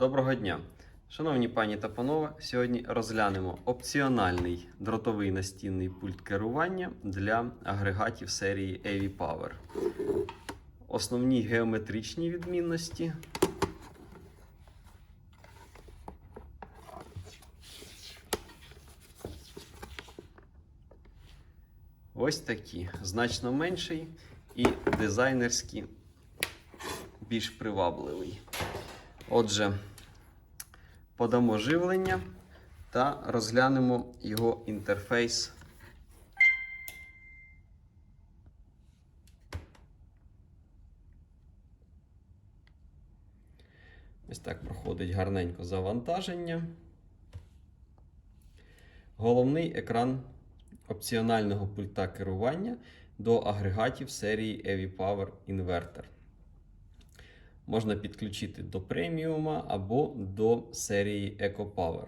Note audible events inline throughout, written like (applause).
Доброго дня! Шановні пані та панове, сьогодні розглянемо опціональний дротовий настінний пульт керування для агрегатів серії AV Power. Основні геометричні відмінності. Ось такі. Значно менший і дизайнерські більш привабливий. Отже, подамо живлення та розглянемо його інтерфейс. Ось так проходить гарненько завантаження. Головний екран опціонального пульта керування до агрегатів серії EV Power Inverter можна підключити до преміума або до серії EcoPower.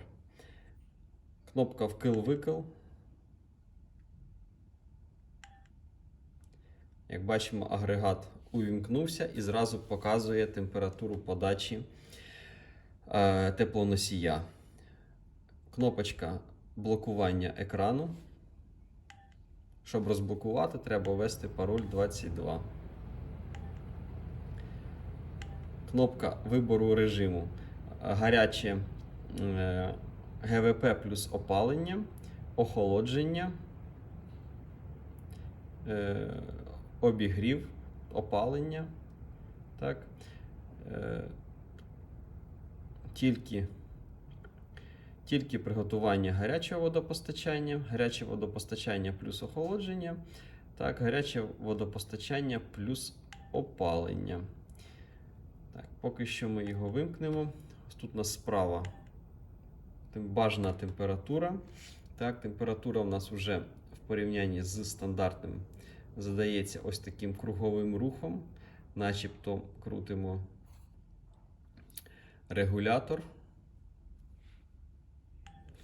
Кнопка вкил-викил. Як бачимо, агрегат увімкнувся і зразу показує температуру подачі е, теплоносія. Кнопочка блокування екрану. Щоб розблокувати, треба ввести пароль 22 кнопка вибору режиму гаряче е, ГВП плюс опалення, охолодження, е, обігрів, опалення. Так. Е, тільки тільки приготування гарячого водопостачання, гаряче водопостачання плюс охолодження, так, гаряче водопостачання плюс опалення. Поки що ми його вимкнемо. Ось тут у нас справа бажана температура. Так, Температура у нас вже в порівнянні з стандартним задається ось таким круговим рухом, начебто крутимо регулятор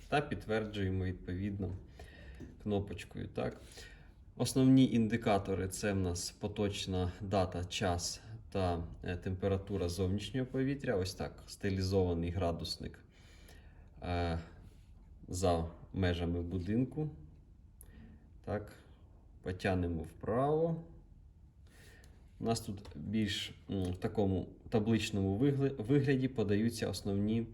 та підтверджуємо відповідно кнопочкою. Так. Основні індикатори це в нас поточна дата, час та е, температура зовнішнього повітря. Ось так стилізований градусник е, за межами будинку. Так, Потягнемо вправо. У нас тут більш в такому табличному вигляді подаються основні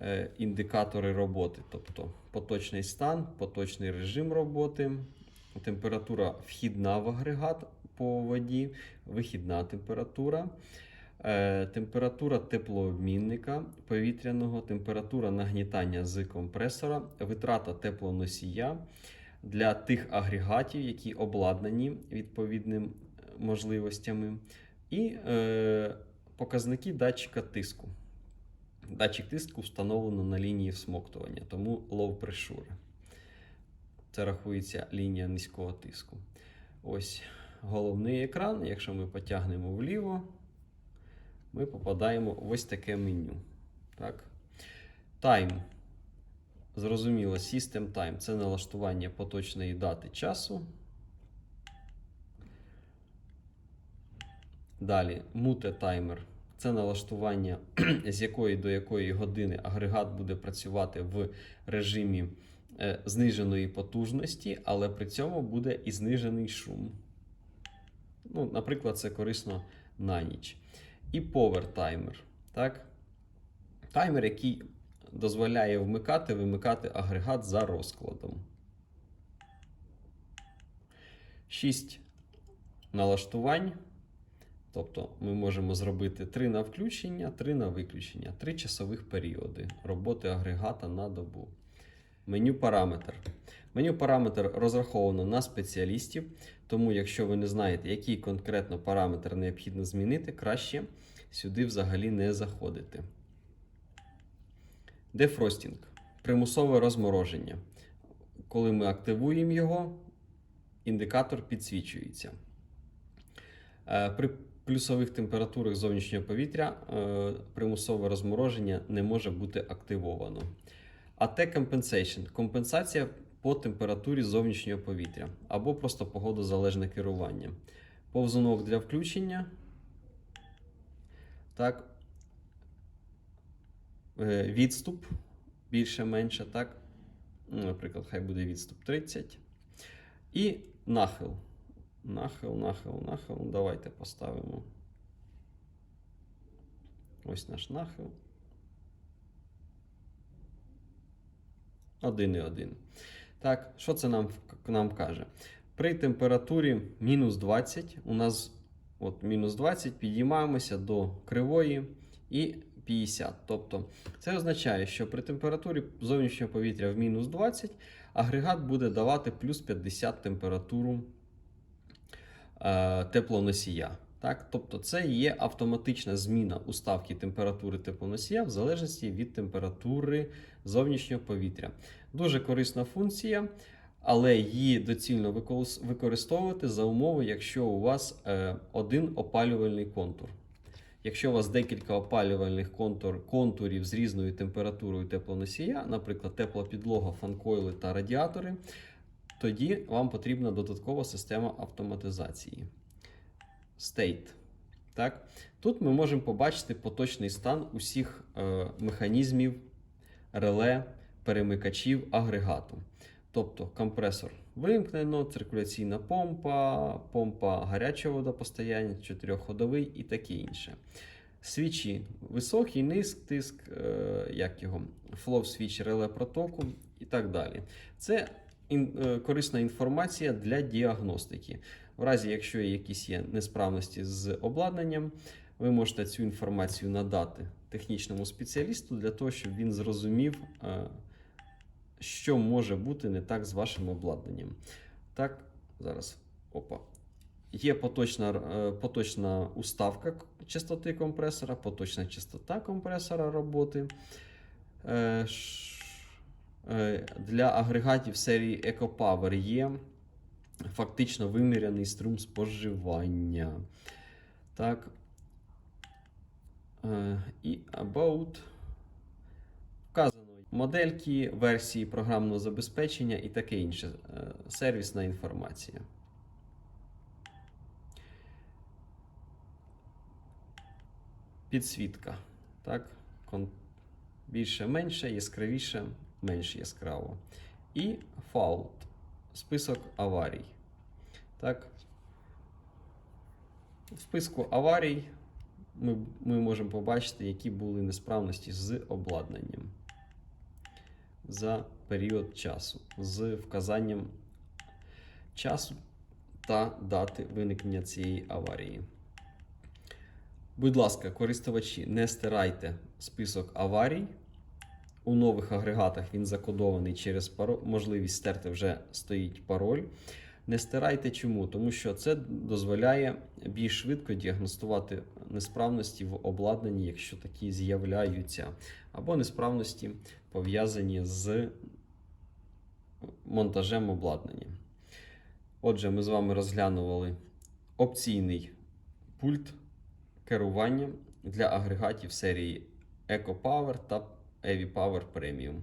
е, індикатори роботи, тобто поточний стан, поточний режим роботи, температура вхідна в агрегат по воді, вихідна температура, е, температура теплообмінника повітряного, температура нагнітання з компресора, витрата теплоносія для тих агрегатів, які обладнані відповідними можливостями, і е, показники датчика тиску. Датчик тиску встановлено на лінії всмоктування, тому low pressure. Це рахується лінія низького тиску. Ось головний екран. Якщо ми потягнемо вліво, ми попадаємо в ось таке меню. Так. Time. Зрозуміло, System Time це налаштування поточної дати часу. Далі, Mute Timer це налаштування, (clears throat) з якої до якої години агрегат буде працювати в режимі е, зниженої потужності, але при цьому буде і знижений шум. Ну, Наприклад, це корисно на ніч. І Power. Так? Таймер, який дозволяє вмикати, вимикати агрегат за розкладом. 6 налаштувань. Тобто ми можемо зробити 3 на включення, 3 на виключення, 3 часових періоди роботи агрегата на добу. Меню параметр. Меню параметр розраховано на спеціалістів, тому якщо ви не знаєте, який конкретно параметр необхідно змінити, краще сюди взагалі не заходити. Дефростінг примусове розмороження. Коли ми активуємо його, індикатор підсвічується. Е, при плюсових температурах зовнішнього повітря е, примусове розмороження не може бути активовано. АТ Compensation компенсація по температурі зовнішнього повітря або просто погодозалежне керування. Повзунок для включення. Так. е, відступ більше-менше, так? Ну, Наприклад, хай буде відступ 30. І нахил. Нахил, нахил, нахил. Давайте поставимо. Ось наш нахил. 1,1. Так, що це нам, нам каже? При температурі мінус 20 у нас от мінус 20 підіймаємося до кривої і 50. Тобто це означає, що при температурі зовнішнього повітря в мінус 20 агрегат буде давати плюс 50 температуру е, теплоносія. Так? Тобто це є автоматична зміна уставки температури теплоносія в залежності від температури зовнішнього повітря. Дуже корисна функція, але її доцільно використовувати за умови, якщо у вас е, один опалювальний контур. Якщо у вас декілька опалювальних контур, контурів з різною температурою теплоносія, наприклад, тепла підлога, фанкойли та радіатори, тоді вам потрібна додаткова система автоматизації. State. Так? Тут ми можемо побачити поточний стан усіх е, механізмів реле, перемикачів агрегату. Тобто компресор вимкнено, циркуляційна помпа, помпа гарячого водопостояння, чотирьохходовий і таке інше. Свічі високий, низький тиск, е, як його, flow switch реле протоку і так далі. Це ін, е, корисна інформація для діагностики. В разі, якщо якісь є несправності з обладнанням, ви можете цю інформацію надати технічному спеціалісту для того, щоб він зрозумів, е, що може бути не так з вашим обладнанням. Так, зараз опа. Є поточна, е, поточна уставка частоти компресора, поточна частота компресора роботи. Е, Для агрегатів серії EcoPower є фактично виміряний струм споживання. Так. Е, І about. Вказано модельки, версії програмного забезпечення і таке інше. Е, Сервісна інформація. Підсвітка. Так? Більше менше, яскравіше, менш яскраво. І fault. Список аварій. Так. В списку аварій ми, ми можемо побачити, які були несправності з обладнанням за період часу, з вказанням часу та дати виникнення цієї аварії. Будь ласка, користувачі, не стирайте список аварій. У нових агрегатах він закодований через. Можливість стерти вже стоїть пароль. Не стирайте чому? Тому що це дозволяє більш швидко діагностувати несправності в обладнанні, якщо такі з'являються, або несправності пов'язані з монтажем обладнання. Отже, ми з вами розглянули опційний пульт керування для агрегатів серії EcoPower та EVPower Premium.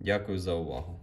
Дякую за увагу.